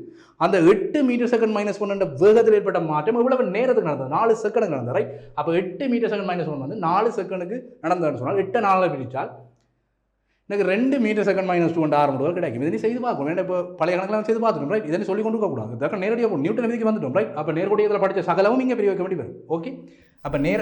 S2: அந்த எட்டு மீட்டர் செகண்ட் மைனஸ் ஒன் வேகத்தில் ஏற்பட்ட மாற்றம் இவ்வளவு நேரத்துக்கு நடந்தது. நாலு செகண்டுக்கு நடந்தது ரைட் அப்போ எட்டு மீட்டர் செகண்ட் மைனஸ் ஒன் வந்து நாலு செகண்டுக்கு நடந்ததுன்னு சொன்னால் எட்டு நாளில் பிரித்தால் எனக்கு ரெண்டு metre second minus two and ஆறு முடிவு கிடைக்கும் இதை நீ செய்து பார்க்கணும் ஏன்னா இப்போ பழைய கணக்கில் செய்து பார்த்துட்டோம் ரைட் இதை சொல்லி கொண்டு போகக்கூடாது இதற்கு நேரடியாக போகணும் நியூட்டன் விதிக்கு வந்துட்டோம் ரைட் அப்போ நேரடியத்தில் படித்த சகலவும் இங்கே பெரிய வைக்க ஓகே அப்போ நேர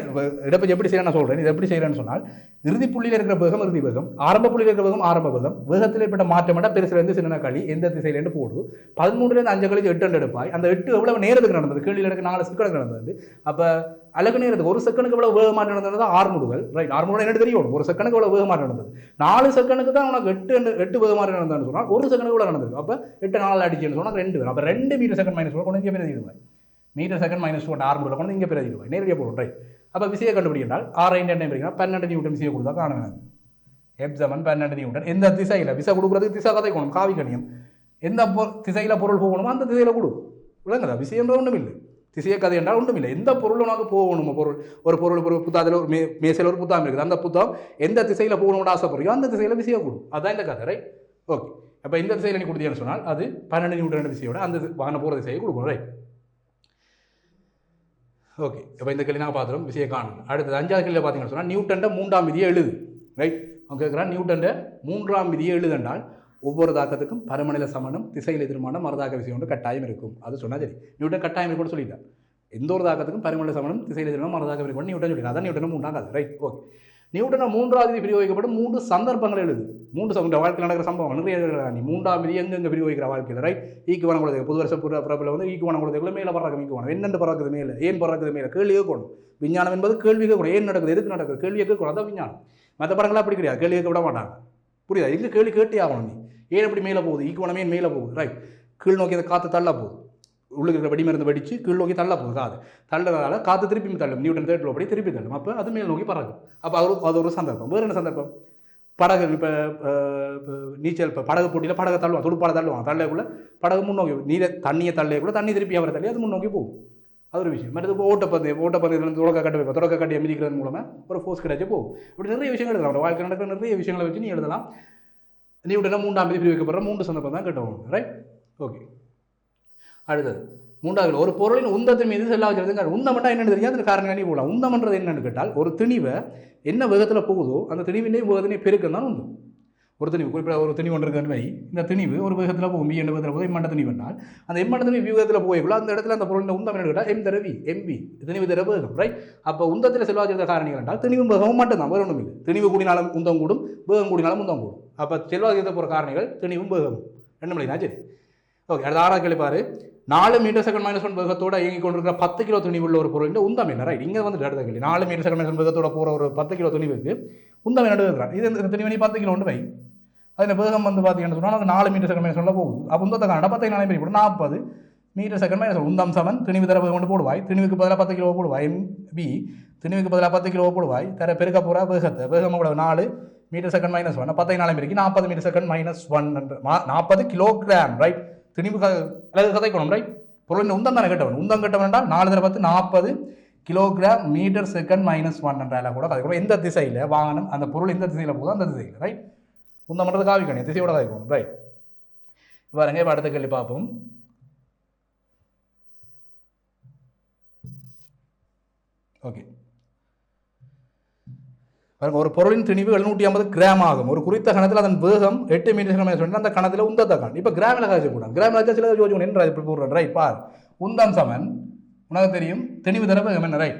S2: இடப்பை எப்படி செய்யணும் நான் சொல்கிறேன் இது எப்படி செய்கிறேன்னு சொன்னால் இறுதி புள்ளியில் இருக்கிற வேகம் இறுதி வேகம் ஆரம்ப புள்ளியில் இருக்கிற வேகம் ஆரம்ப வேகம் வேகத்தில் ஏற்பட்ட மாற்றம் மட்டும் பெருசுலேருந்து சின்ன களி எந்த திசையிலேருந்து போடு பதிமூணுலேருந்து அஞ்சு கழிச்சு எட்டு எடுப்பாய் அந்த எட்டு எவ்வளவு நேரத்துக்கு நடந்தது கேள்வியில் எனக்கு நாலு சிக்கலுக்கு நடந்தது அப்போ அழகு நேரத்துக்கு ஒரு செகண்டுக்கு இவ்வளோ வேகமாக நடந்தது ஆறு முடுகள். ரைட் ஆறு என்ன தெரியும். ஒரு செகண்டுக்கு இவ்வளோ வேகமாக நடந்தது? நாலு செகண்டுக்கு தான் உனக்கு எட்டு ரெண்டு எட்டு வேகமாக நடந்தான்னு சொன்னால் ஒரு செகண்டுக்கு இவ்வளோ நடந்தது அப்போ எட்டு நாள் அடிச்சுன்னு சொன்னால் ரெண்டு பேர் அப்போ ரெண்டு மீட்டர் செகண்ட் மைனஸ் கொண்டு இங்கே பிரதிடுவாய் மீட்டர் செகண்ட் மைனஸ் டூ ஆறு கொண்டு இங்கே பிரதிடுவாய் நேரடியாக போடும் ரைட் அப்போ விசையை கண்டுபிடிக்கின்றால் ஆறு ஐந்து என்ன பிரிக்கிறா பன்னெண்டு நியூட்டன் விசையை கொடுத்தா காண எப் செவன் பன்னெண்டு நியூட்டன். எந்த திசையில்? விசை கொடுக்குறதுக்கு திசை கதை கொணும் காவி கணியம் எந்த திசையில் பொருள் போகணுமோ அந்த திசையில் கொடு. விளங்குதா? விஷயன்ற ஒன்றும் இல்லை திசைய கதை என்றால் ஒன்றும் இல்லை எந்த பொருள் உனக்கு போகணுமோ. பொருள் ஒரு பொருள் ஒரு புத்தாதில் ஒரு மே மேசையில் ஒரு புத்தகம் இருக்குது. அந்த புத்தகம் எந்த திசையில் போகணும்னு ஆசைப்படுறியோ அந்த திசையில் விசையை கொடு அதுதான் இந்த கதை ரைட் ஓகே அப்போ இந்த திசையில் நீ கொடுத்தீங்கன்னு சொன்னால் அது பன்னெண்டு நியூட்டன் திசையோட அந்த வாகன போகிற திசையை கொடுக்கணும் ரைட் ஓகே இப்போ இந்த கேள்வி நாங்கள் பார்த்துறோம். விஷயம் காணும் அடுத்தது அஞ்சாவது கேள்வியில் பார்த்தீங்கன்னு சொன்னால் நியூட்டன்ட மூன்றாம் விதியை எழுது ரைட் அவங்க கேட்குறான் நியூட்டன்ட மூன்றாம் விதியை எழுதென்றால் ஒவ்வொரு தாக்கத்துக்கும் பரமநில சமணம் திசையில் எதிர்மானம் மறுதாக்க விஷயம் ஒன்று கட்டாயம் இருக்கும். அது சொன்னால் சரி. நியூட்டன் கட்டாயம் இருக்கும்னு சொல்லிட்டார் எந்த ஒரு தாக்கத்துக்கும் பரமநில சமணம் திசையில் எதிர்மானம் மறுதாக்க இருக்கும் நியூட்டன் சொல்லிட்டார் அதான் நியூட்டனும் மூன்றாம் ரைட் ஓகே நியூட்டனை மூன்றாவது விதி பிரயோகிக்கப்படும் மூன்று சந்தர்ப்பங்கள் எழுது. மூன்று சம- வாழ்க்கையில் நடக்கிற சம்பவம் நிறைய நீ மூன்றாம் விதி எங்கெங்கே பிரயோகிக்கிற வாழ்க்கையில்? ரைட் ஈக்குவனம் கொடுத்தது புது வருஷம் புற பிறப்பில் வந்து ஈக்குவனம் கொடுத்ததுக்குள்ள மேலே பறக்க ஈக்குவனம் என்னென்று பறக்குது மேலே? ஏன் பறக்குது மேலே? கேள்வி கேட்கணும். விஞ்ஞானம் என்பது கேள்வி கேட்கணும். ஏன் நடக்குது? எதுக்கு நடக்குது? கேள்வி கேட்கணும் அதான் விஞ்ஞானம். மற்ற படங்களாக அப்படி கிடையாது. கேள்வி கேட்க விட மாட்டாங்க. புரியுதா? எங்கே கேள்வி கேட்டே ஆகணும் நீ? ஏன் அப்படி மேலே போகுது? ஈக்குவனமே மேலே போகுது ரைட் கீழ் நோக்கி அந்த காற்று தள்ள போகுது. உள்ளுக்கு இருக்கிற வெடிமருந்து வெடிச்சு கீழ் நோக்கி தள்ள போகுது காது. தள்ளதால காற்று திருப்பி தள்ளும். நியூட்டன் தேர்ட் படி திருப்பி தள்ளும். அப்போ அது மேல் நோக்கி பறக்கும். அப்போ அது ஒரு- அது ஒரு சந்தர்ப்பம். வேறு என்ன சந்தர்ப்பம்? படகு இப்போ நீச்சல் இப்போ படகு போட்டியில் படகு தள்ளுவான் துடுப்பாட தள்ளுவான். தள்ளக்குள்ள படகு முன்னோக்கி நீரை தண்ணியை தள்ளையக்குள்ள தண்ணி திருப்பி அவரை தள்ளி அது முன்னோக்கி போகும். அது ஒரு விஷயம். மற்றது இப்போ ஓட்டப்பந்தயம் ஓட்டப்பந்தயத்தில் தொடக்க கட்டு தொடக்க கட்டியை மிதிக்கிறது மூலமாக ஒரு ஃபோர்ஸ் கிடைச்சி போகும். இப்படி நிறைய விஷயங்கள் எழுதலாம். வாழ்க்கை நடக்கிற நிறைய விஷயங்களை வச்சு நீ எழுதலாம். நீ உடனே மூன்றாம் தேதி பிரிவிக்கப்படுற மூன்று சந்தர்ப்பம் தான் கட்டணும் ரைட் ஓகே அடுத்தது மூன்றாவது ஒரு பொருளின் உந்தத்தின் மீது செல்ல வச்சிருந்துங்க உந்தமட்டா என்னன்னு தெரியாது அந்த காரணம் நீ போகலாம் உந்தமன்றது என்னென்னு கேட்டால் ஒரு திணிவை என்ன வேகத்தில் போகுதோ அந்த திணிவினே வேகத்தினே பெருக்கம் தான் உந்து ஒரு திணிவு குறிப்பிட்ட ஒரு திணிவு ஒன்று இருக்கிற மாதிரி. இந்த திணிவு ஒரு வேகத்தில் போகும். பி என்ற வேகத்தில் போய் எம்மண்ட திணிவு என்றால் அந்த எம்மண்ட திணிவு வியூகத்தில் போய்க்குள்ள அந்த இடத்துல அந்த பொருளின் உந்தம் என்ன கேட்டால் எம் தர எம்பி திணிவு தர வேகம் ரைட் அப்போ உந்தத்தில் செல்வாதிருந்த காரணிகள் என்றால் திணிவும் வேகமும் மட்டும்தான் வேறு ஒன்றும் இல்லை திணிவு கூடினாலும் உந்தம் கூடும் வேகம் கூடினாலும் உந்தம் கூடும். அப்போ செல்வாதிருந்த போகிற காரணிகள் திணிவும் வேகமும். ரெண்டு மணி சரி. ஓகே அடுத்த ஆறாவது கேள்வி பாரு. நாலு மீட்டர் செகண்ட் மைனஸ் ஒன் வேகத்தோட இயங்கி கொண்டிருக்கிற பத்து கிலோ துணிவுள்ள ஒரு பொருள். உந்தம் என்ன? ரைட் இங்கே வந்து அடுத்த கேள்வி நாலு மீட்டர் செகண்ட் மைனஸ் வேகத்தோட போகிற ஒரு பத்து கிலோ துணிவுக்கு உந்தம் என்ன இது இந்த துணிவணி பத்து கிலோ ஒன்று வை அதில் வேகம் வந்து பார்த்தீங்கன்னு சொன்னால் நாலு மீட்டர் செகண்ட் மைனஸ் ஒன்றில் போகுது. அப்போ உந்தத்தை காண பத்து நாளை பெரிய போடும் நாற்பது மீட்டர் செகண்ட் மைனஸ் உந்தம் சமன் திணிவு தர கொண்டு போடுவாய். திணிவுக்கு பதிலாக பத்து கிலோ போடுவாய். பி திணிவுக்கு பதிலாக பத்து கிலோ போடுவாய். தர பெருக்க போகிற வேகத்தை வேகம் கூட நாலு மீட்டர் செகண்ட் மைனஸ் ஒன் பத்தை நாலு மீட்டருக்கு நாற்பது மீட்டர் செகண்ட் மைனஸ் ஒன் நாற்பது கிலோகிராம் ரைட் திணிவு க- அல்லது கதைக்கணும் ரைட் பொருளின் உந்தம் தானே கட்டவன். உந்தம் கட்டவன் என்றால் நாலு தடவை பத்து நாற்பது kilogram metre second minus one என்றால கூட கதைக்கணும் எந்த திசையில் வாகனம் அந்த பொருள் எந்த திசையில் போதும் அந்த திசையில் ரைட் உந்தம் பண்ணுறது காவிக்கணும் திசையோட கதைக்கணும் ரைட் பாருங்க இப்போ அடுத்த கேள்வி பார்ப்போம். ஓகே பாருங்க ஒரு பொருளின் திணிவு எழுநூற்றி ஐம்பது கிராம் ஆகும். ஒரு குறித்த கணத்தில் அதன் வேகம் எட்டு மீட்டர் செகண்ட் சொன்னால் அந்த கணத்தில் உந்தத்த காணும் இப்போ கிராமில் காய்ச்சி கூடாது கிராமில் காய்ச்சி சில யோசிக்கணும் என்ன இப்படி போடுறேன் ரைட் பார். உந்தம் சமன். உனக்கு தெரியும். திணிவு தர வேகம் என்ன ரைட்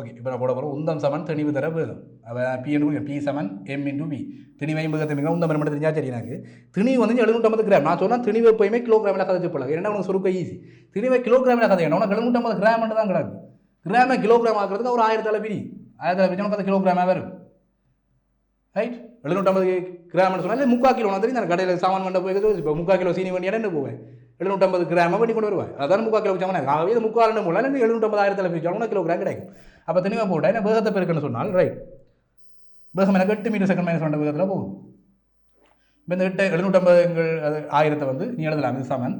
S2: ஓகே இப்போ நான் போட போகிறோம் உந்தம் சமன் திணிவு தர வேகம் அவன் பி என்று பி சமன் எம் இன்டு பி திணிவை வேகத்தை மிக உந்தம் மட்டும் தெரிஞ்சா சரி எனக்கு. திணிவு வந்து எழுநூற்றம்பது கிராம் நான் சொன்னால் திணிவு எப்போயுமே கிலோகிராமில் கதைச்சு போடலாம். ஏன்னா உனக்கு சுருக்க ஈஸி திணிவை கிலோகிராமில் கதைக்கணும் உனக்கு எழுநூற்றம்பது கிராம் தான் கிடக்கு. கிராமை கிலோகிராம் ஆகிறதுக்கு ஒரு ஆயிரத்தி அளவு பிரி ஆயிரத்தி அளவு உனக்கு அது கிலோகிராமாக வரும். ரைட் எழுநூற்றம்பது கிராம்னு சொன்னால் முக்கால் கிலோ. நான் தெரியும் நான் கடையில் சாமான் பண்ண போய் இப்போ முக்கால் கிலோ சீனி வண்டி என்ன போவேன். எழுநூற்றம்பது கிராம் பண்ணி கொண்டு வருவாங்க அதான் முக்கால் கிலோ சாமான் ஆகவே இது முக்கால் மூலம் எனக்கு எழுநூற்றம்பது போய் பிரிச்சு கிலோ கிராம் கிடைக்கும். அப்போ திணிவை போட்டால் என்ன வேகத்தை பெருக்குன்னு சொன்னால் ரைட் வேகம் எனக்கு எட்டு மீட்டர் செகண்ட் மைனஸ் ரெண்டு வேகத்தில் போகும். இப்போ இந்த எட்டு எழுநூற்றம்பதுங்கள் அது ஆயிரத்தை வந்து நீ எழுதலாம். இது சமன்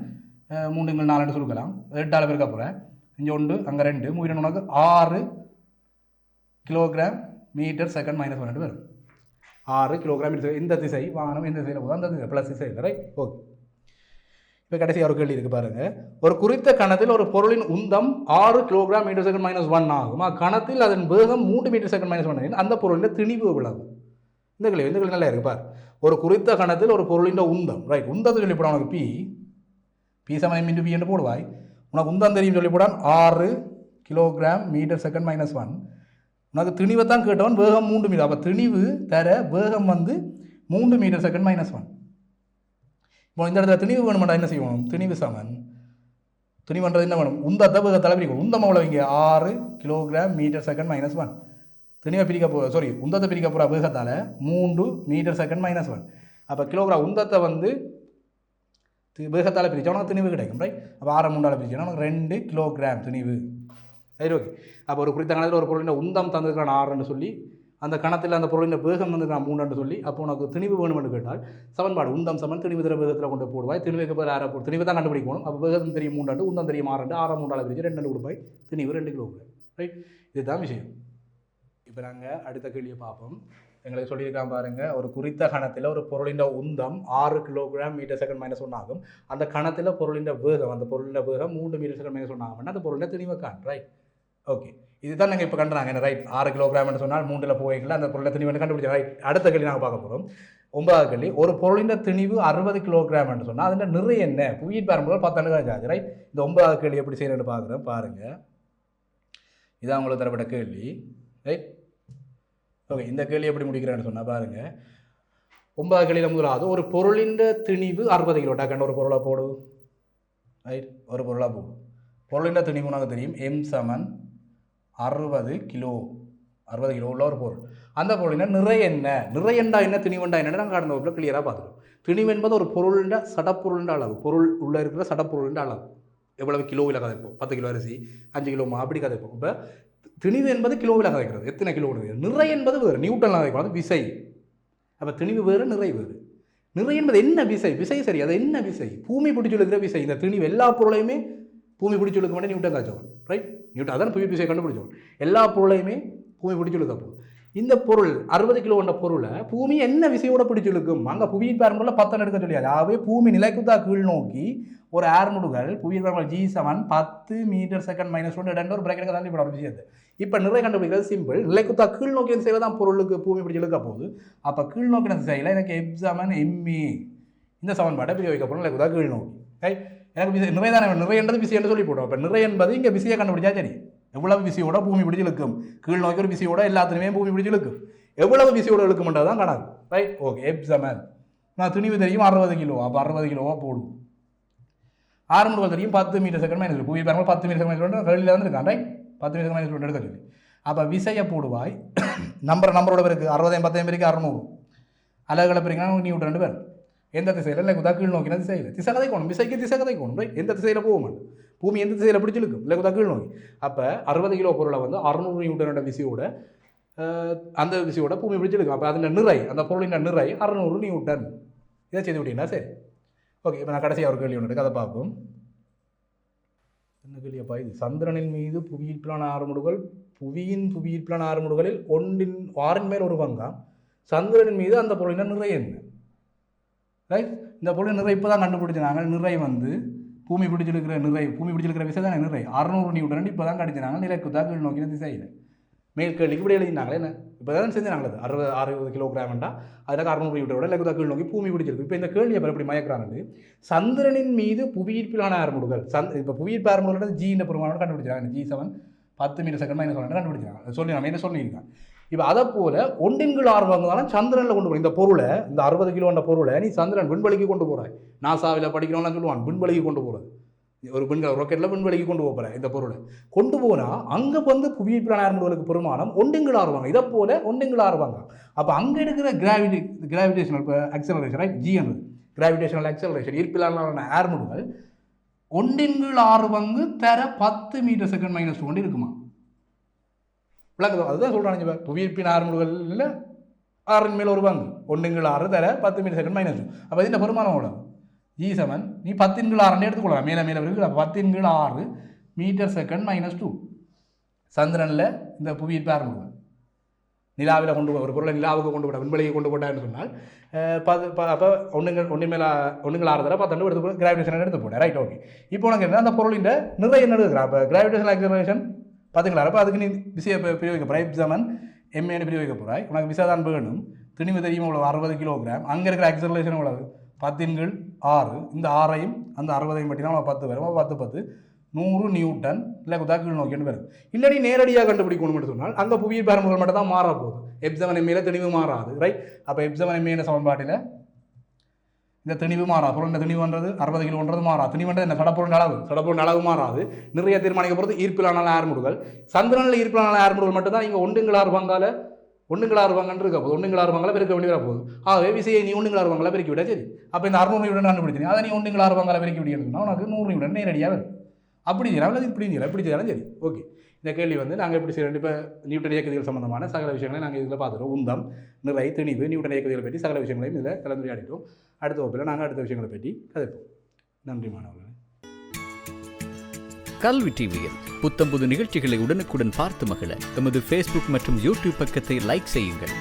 S2: மூணு எங்கள் நாலு சுருக்கலாம். எட்டால் பெருக்க போகிறேன் இங்கே ஒன்று அங்கே ரெண்டு. மூணு உனக்கு ஆறு kilogram metre second minus one வரும். ஆறு கிலோகிராம் மீட்டர் இந்த திசை வாகனம் இந்த திசையில் போதும் அந்த திசை ப்ளஸ் திசை ரைட் ஓகே இப்போ கடைசி ஒரு கேள்வி இருக்கு பாருங்க. ஒரு குறித்த கணத்தில் ஒரு பொருளின் உந்தம் ஆறு kilogram metre second minus one ஆகும். கணத்தில் அதன் வேகம் மூன்று மீட்டர் செகண்ட் மைனஸ் ஒன் அந்த பொருளின் திணிவு எவ்வளவு? இந்த கேள்வி இந்த கேள்வி நல்லா இருக்கு பார். ஒரு குறித்த கணத்தில் ஒரு பொருளின் உந்தம் ரைட் உந்தத்தை சொல்லி போட உனக்கு பி பி சமயம் இன்டு பி என்று போடுவாய். உனக்கு உந்தம் தெரியும் சொல்லி போடான் ஆறு kilogram metre second minus one உனக்கு திணிவை தான் கேட்டவன் வேகம் மூன்று மீட்டர் அப்போ திணிவு தர வேகம் வந்து மூன்று மீட்டர் செகண்ட் மைனஸ் ஒன் இப்போ இந்த இடத்துல திணிவு வேணுமெண்டா என்ன செய்யணும் திணிவு சமன். திணிவுன்றது என்ன வேணும்? உந்தத்தை வேகத்தால் பிரிக்கணும் உந்தம் அவ்வளோ இங்கே ஆறு kilogram metre second minus one திணிவை பிரிக்க போ சாரி உந்தத்தை பிரிக்க போகிற அபகத்தால் மூன்று மீட்டர் செகண்ட் மைனஸ் ஒன் அப்போ கிலோகிராம் உந்தத்தை வந்து வேகத்தால் பிரித்தா உனக்கு திணிவு கிடைக்கும் ரைட் அப்போ ஆறு மூன்றால் பிரிச்சு உனக்கு ரெண்டு கிலோகிராம் திணிவு. சரி ஓகே அப்போ ஒரு குறித்த காலத்தில் ஒரு பொருளின் உந்தம் தந்திருக்கான் ஆறுன்னு சொல்லி அந்த கணத்தில் அந்த பொருளின் வேகம் நான் மூன்று சொல்லி அப்போ உனக்கு திணிவு வேணும்னு கேட்டால் சமன்பாடு உந்தம் சமன் திணிவு திற வேகத்தில் கொண்டு போடுவாய். திணிவுக்கு பதில் ஆற போடு திணிவு தான் கண்டுபிடிக்கணும் அப்போ வேகம் தெரியும் மூண்டாண்டு உந்தம் தெரியும் ஆறாண்டு ஆறாம் மூன்றால் பிரிச்சு ரெண்டு ரெண்டு கொடுப்பாய். திணிவு ரெண்டு கிலோ ரைட் இதுதான் விஷயம். இப்போ நாங்கள் அடுத்த கேள்வியை பார்ப்போம். எங்களுக்கு சொல்லியிருக்கான் பாருங்க ஒரு குறித்த கணத்தில் ஒரு பொருளின் உந்தம் ஆறு kilogram metre second minus one ஆகும். அந்த கணத்தில் பொருளின் வேகம் அந்த பொருளின் வேகம் மூன்று மீட்டர் செகண்ட் மைனஸ் ஒன் ஆகும்னா அந்த பொருளின் திணிவை காண் ரைட் ஓகே இதுதான் நாங்கள் இப்போ கண்டுறாங்க என்ன ரைட் ஆறு கிலோகிராம்னு சொன்னால் மூன்றில் போய்க்கல அந்த பொருளை திணிவு கண்டுபிடிச்சோம் ரைட் அடுத்த கேள்வி நாங்கள் பார்க்க போகிறோம் ஒன்பதாவது கேள்வி ஒரு பொருளின் திணிவு அறுபது கிலோகிராம்னு சொன்னால் அதில் நிறைய என்ன? புவியின் பெரும்போது பத்தாண்டு ஆச்சு ரைட் இந்த ஒன்பதாவது கேள்வி எப்படி செய்யணும்னு பார்க்குறோம். பாருங்கள் இதான் உங்களுக்கு தரப்பட்ட கேள்வி. ரைட் ஓகே இந்த கேள்வி எப்படி முடிக்கிறேன்னு சொன்னால் பாருங்கள் ஒன்பதாவது கேள்வியில் முதலாவது ஒரு பொருளின் திணிவு அறுபது கிலோ டக்குன்னு ஒரு பொருளாக போடு. ரைட் ஒரு பொருளாக போடு. பொருளின் திணிவு உனக்கு தெரியும். எம் சமன் அறுபது கிலோ. அறுபது கிலோ உள்ள ஒரு பொருள். அந்த பொருளினா நிறை என்ன நிறையண்டா என்ன? திணிவண்டா என்னென்னு நாங்கள் கடந்த வகுப்பில் கிளியராக பார்த்துக்கோம் திணிவு என்பது ஒரு பொருளின் சடப்பொருளின் அளவு. பொருள் உள்ளே இருக்கிற சடப்பொருளின் அளவு. எவ்வளவு கிலோவில் கதைப்போம்? பத்து கிலோ அரிசி அஞ்சு கிலோ மா அப்படி கதைப்போம். இப்போ திணிவு என்பது கிலோவில் கதைக்கிறது. எத்தனை கிலோ நிறை என்பது வேறு. நியூட்டன் கதைக்கும் அது விசை. அப்போ திணிவு வேறு நிறை வேறு. நிறை என்பது என்ன விசை? விசை சரி. அது என்ன விசை? பூமி பிடிச்சு விழுக்கிற விசை. இந்த திணிவு எல்லா பொருளையுமே பூமி பிடிச்சு விழுக்க மாட்டேன் நியூட்டன் கதைச்சவன் ரைட் நியூட்டன் அதான் புவி விசை கண்டுபிடிச்சவன் எல்லா பொருளையுமே பூமி பிடிச்சு இழுக்க போகுது. இந்த பொருள் அறுபது கிலோ கொண்ட பொருளை பூமி என்ன விசையோட பிடிச்சிருக்கும் அங்கே புவியின் பேரம்பொருள் பத்தன் எடுக்க சொல்லியாது அதாவது பூமி நிலைக்குத்தா கீழ் நோக்கி ஒரு ஏர் புவியின் பேரம்பொருள் ஜி செவன் பத்து மீட்டர் செகண்ட் மைனஸ் ஒன்று ரெண்டு ஒரு பிரேக்கெட் தான் இப்போ ஒரு இப்போ நிறை கண்டுபிடிக்கிறது சிம்பிள் நிலைக்குத்தா கீழ் நோக்கி திசையில் தான் பொருளுக்கு பூமி பிடிச்சு போகுது? அப்போ கீழ் நோக்கின திசையில் எனக்கு எப் செவன் எம்மி இந்த சமன்பாட்டை பிரயோகிக்க போகிறோம் நிலைக்குத்தா கீழ் நோக்கி. ரைட் எனக்கு விசை நிறைதான நிறைன்றது விசைன்னு சொல்லி போட்டோம் இப்போ நிறை என்பது இங்கே விசையை கண்டுபிடிச்சா சரி. எவ்வளவு விசையோட பூமி பிடிச்சு இழுக்கும்? கீழ் நோக்கி ஒரு விசையோட எல்லாத்துலையுமே பூமி பிடிச்சு இழுக்கும். எவ்வளவு விசையோட இழுக்கும்ன்றது தான் கணக்கு ரைட் ஓகே எப்சமன் நான் துணிவு தெரியும் அறுபது கிலோ. அப்போ அறுபது கிலோவாக போடும். ஆரம்பம் தெரியும் பத்து மீட்டர் செகண்ட் மைனஸ் பூமி பாருங்க பத்து மீட்டர் செகண்ட் மைனஸ் வெளியில் வந்துருக்கான் ரைட் பத்து மீட்டர் மைனஸ் எடுக்க சொல்லி. அப்போ விசையை போடுவாய் நம்பர் நம்பரோட பேருக்கு அறுபதாயிரம் பத்தாயிரம் பேருக்கு அறுநூறு. அலகுகளை பிரிக்கணும் நீ விட்டு ரெண்டு பேர். எந்த திசையில் இல்லை குதா கீழ் நோக்கின திசையில் திசை கதை கோணம் திசைக்கு திசை கதை கோணும் ரைட் எந்த திசையில் போக பூமி எந்த திசையில் பிடிச்சிருக்கும் இல்லை குதா கீழ் நோக்கி அப்போ அறுபது கிலோ பொருளை வந்து அறுநூறு நியூட்டனோட விசையோட அந்த விசையோட பூமி பிடிச்சிருக்கும் அப்போ அதில் நிறை அந்த பொருளின் நிறை அறுநூறு நியூட்டன் இதை செய்து விட்டீங்கன்னா சரி ஓகே இப்போ நான் கடைசியாக ஒரு கேள்வி ஒன்று இருக்கு அதை பார்ப்போம் என்ன கேள்வியப்பா இது சந்திரனின் மீது புவியீர்ப்பிலான ஆறுமுடுகள் புவியின் புவியீர்ப்பிலான ஆறுமுடுகளில் ஒன்றின் ஆறின் மேல் ஒரு பங்காம் சந்திரனின் மீது அந்த பொருளின் நிறை என்ன ரைட் இந்த பொருள் நிறை இப்போ தான் கண்டுபிடிச்சினாங்க நிறை வந்து பூமி பிடிச்சிருக்கிற நிறை பூமி பிடிச்சிருக்கிற விசை தானே நிறை. அறுநூறு நியூட்டன் இப்போ தான் கடிச்சினாங்க நிலைக்கு தான் நோக்கின திசையில். மேல் கேள்விக்கு இப்படி எழுதினாங்களே என்ன? இப்போ தான் செஞ்சாங்களது அறுபது அறுபது கிலோகிராம்டா அதில் அறுநூறு நியூட்டனோட இல்லை கீழ் நோக்கி பூமி பிடிச்சிருக்கு. இப்போ இந்த கேள்வி அப்புறம் எப்படி மயக்கிறாங்க சந்திரனின் மீது புவியீர்ப்பிலான ஆறுமுடுகள் சந்த் இப்போ புவியீர்ப்பு ஆரம்புகளோட ஜி இந்த பெருமானோட கண்டுபிடிச்சாங்க ஜி செவன் பத்து மீட்டர் செகண்ட் மைனஸ் ஒன் கண்டுபிடிச்சாங்க சொல்லி நம்ம என்ன சொல்லியிருக்காங்க? இப்போ அதை போல ஒன்றின்கள் ஆர்வங்களான சந்திரனில் கொண்டு போகிற இந்த பொருளை இந்த அறுபது கிலோன்ற பொருளை நீ சந்திரன் விண்வெளிக்கு கொண்டு போகிறாய் நாசாவில் படிக்கிறவங்களாம் சொல்லுவான் விண்வெளிக்கு கொண்டு போகிறது ஒரு விண்கல ராக்கெட்டில் விண்வெளிக்கு கொண்டு போகிற இந்த பொருளை. கொண்டு போனால் அங்கே வந்து புவியீர்ப்பிலான ஆறுமுடுகளுக்கு பெருமானம்? ஒன்றுங்கள் ஆறுவாங்க இதை போல ஒன்றுங்கள் ஆறுவாங்க அப்போ அங்கே இருக்கிற கிராவிடி கிராவிடேஷனல் இப்போ acceleration right g gravitational acceleration ஈர்ப்பிலான ஏர்முடுகள் ஒன்றின்கள் ஆறு பங்கு தர பத்து மீட்டர் செகண்ட் மைனஸ் கொண்டு இருக்குமா? விளக்குதோ அதுதான் சொல்கிறாங்க இப்போ புவியீர்ப்பின் ஆறுமுடுகள் இல்லை ஆறின் மேல் ஒரு பங்கு. ஒன்றுங்கள் ஆறு தர பத்து மீட்டர் செகண்ட் மைனஸ் அப்போ இந்த பெருமானம் எவ்வளவு ஜி செவன் நீ பத்தின் கீழ் ஆறுன்னு எடுத்துக்கொள்ளலாம். மேலே மேலே இருக்கு அப்போ பத்தின் கீழ் ஆறு மீட்டர் செகண்ட் மைனஸ் டூ சந்திரனில் இந்த புவியீர்ப்பு ஆரம்பிடுவேன் நிலாவில் கொண்டு போ- ஒரு பொருளை நிலாவுக்கு கொண்டு போட விண்வெளியை கொண்டு போட்டான்னு சொன்னால் பது அப்போ ஒன்றுங்கள் ஒன்று மேலே ஒன்றுங்கள் ஆறு தர பத்தண்டு எடுத்து கிராவிடேஷன் எடுத்து போட்டேன் ரைட் ஓகே இப்போ உனக்கு என்ன? அந்த பொருளின் நிறைய என்ன எடுக்கிறா அப்போ கிராவிடேஷன் ஆக்சலரேஷன் பார்த்துங்களா அப்போ அதுக்கு நீ விசையை பி- பிரயோகிக்க எக்ஸாமன் செவன் எம்ஏன்னு பிரயோகிக்க போகிறாய் உனக்கு விசா தான் வேணும். திணிவு தெரியும் இவ்வளோ அறுபது கிலோகிராம். அங்கே இருக்கிற அக்சலேஷன் இவ்வளவு பத்தின்கள் ஆறு. இந்த ஆறையும் அந்த அறுபதையும் பட்டினா தான் பத்து வரும். பத்து பத்து. நூறு நியூட்டன். இல்லை குதாக்கீழ் நோக்கின்னு வரும். இல்லாட்டி நேரடியாக கண்டுபிடிக்கணும்னு சொன்னால் அங்கே புவியீர் பரம்புகள் மட்டும் தான் மாறப்போகுது போகுது. எப்சவன் எம்ஏல திணிவு மாறாது. ரைட் அப்போ எப்சவன் எம்ஏன சமன்பாட்டில் இந்த திணிவு மாறாது. பொருள் இந்த திணிவுன்றது அறுபது கிலோன்றது மாறாது. திணிவுன்றது என்ன? சடப்பொருள் அளவு. சடப்பொருள் அளவு மாறாது. நிறைய தீர்மானிக்கப்படுறது ஈர்ப்பிலான ஆறுமுடுகள். சந்திரனில் ஈர்ப்பிலான ஆறுமுடுகள் மட்டும்தான் நீங்கள் ஒன்றுங்களாறு பங்கால ஒன்றுங்களாறு பங்கன்னு இருக்க போகுது. ஒன்றுங்களாறு பங்கால பெருக்க வேண்டிய போகுது. ஆகவே விசையை நீ ஒன்றுங்களாறு பங்கால பெருக்கி விட சரி. அப்போ இந்த அறுநூறு யூடன் கண்டுபிடிச்சு அதை நீ ஒன்றுங்களாறு பங்கால பெருக்கி விடியன்னு சொன்னால் உனக்கு நூறு யூடன் நேரடியாக வரும். அப்படி செய்யலாம் அல்லது இப்படி செய்யலாம் இப்படி செய்யலாம் சரி. ஓகே. இந்த கேள்வி வந்து நாங்கள் எப்படி செய்கிறோம் இப்போ நியூட்டன் இயக்கவியல் சம்மந்தமான சகல விஷயங்களை நாங்கள் இதில் பார்த்துட்டோம். உந்தம் நிறை திணிவு நியூட்டன் இயக்கவியல் பற்றி சகல விஷயங்களையும் இதில் கலந்துரையாடிட்டோம். அடுத்த வகுப்பில் நாங்கள் அடுத்த விஷயங்களை பற்றி கதைப்போம். நன்றி மாணவர்களே.
S3: கல்வி டிவியில் புத்தம்புது நிகழ்ச்சிகளை உடனுக்குடன் பார்த்து மகிழ எமது ஃபேஸ்புக் மற்றும் யூடியூப் பக்கத்தை லைக் செய்யுங்கள்.